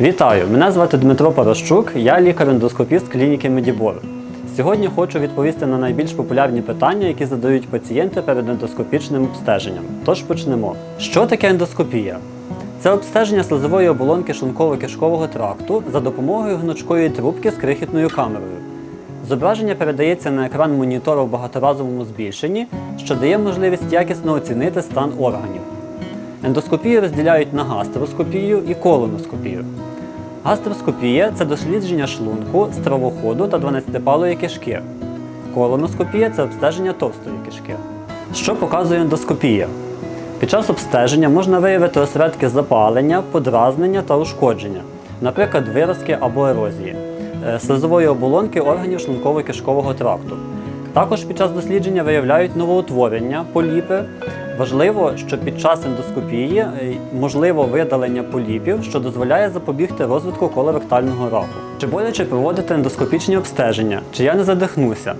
Вітаю! Мене звати Дмитро Порощук, я лікар-ендоскопіст клініки Медібор. Сьогодні хочу відповісти на найбільш популярні питання, які задають пацієнти перед ендоскопічним обстеженням. Тож почнемо. Що таке ендоскопія? Це обстеження слизової оболонки шлунково-кишкового тракту за допомогою гнучкої трубки з крихітною камерою. Зображення передається на екран монітору в багаторазовому збільшенні, що дає можливість якісно оцінити стан органів. Ендоскопію розділяють на гастроскопію і колоноскопію. Гастроскопія це дослідження шлунку, стравоходу та 12-палої кишки. Колоноскопія це обстеження товстої кишки. Що показує ендоскопія? Під час обстеження можна виявити осередки запалення, подразнення та ушкодження, наприклад, виразки або ерозії, е, слизової оболонки органів шлунково-кишкового тракту. Також під час дослідження виявляють новоутворення, поліпи. Важливо, що під час ендоскопії е, можливо видалення поліпів, що дозволяє запобігти розвитку колоректального раку. Чи боляче проводити ендоскопічні обстеження? Чи я не задихнуся?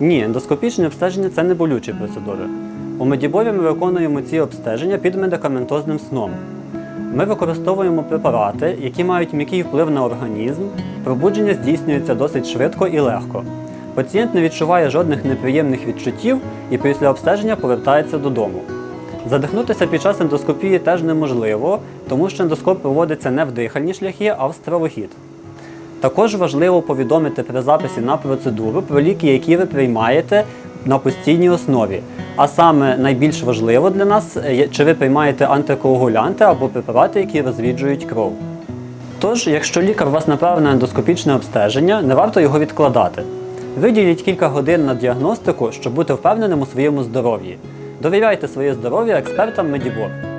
Ні, ендоскопічні обстеження це не болючі процедури. У медіборі ми виконуємо ці обстеження під медикаментозним сном. Ми використовуємо препарати, які мають м'який вплив на організм. Пробудження здійснюється досить швидко і легко. Пацієнт не відчуває жодних неприємних відчуттів і після обстеження повертається додому. Задихнутися під час ендоскопії теж неможливо, тому що ендоскоп проводиться не в дихальні шляхи, а в стравохід. Також важливо повідомити при записі на процедуру про ліки, які ви приймаєте на постійній основі. А саме найбільш важливо для нас, е, чи ви приймаєте антикоагулянти або препарати, які розріджують кров. Тож, якщо лікар вас направив на ендоскопічне обстеження, не варто його відкладати. Виділіть кілька годин на діагностику, щоб бути впевненим у своєму здоров'ї. Довіряйте своє здоров'я експертам Медібор.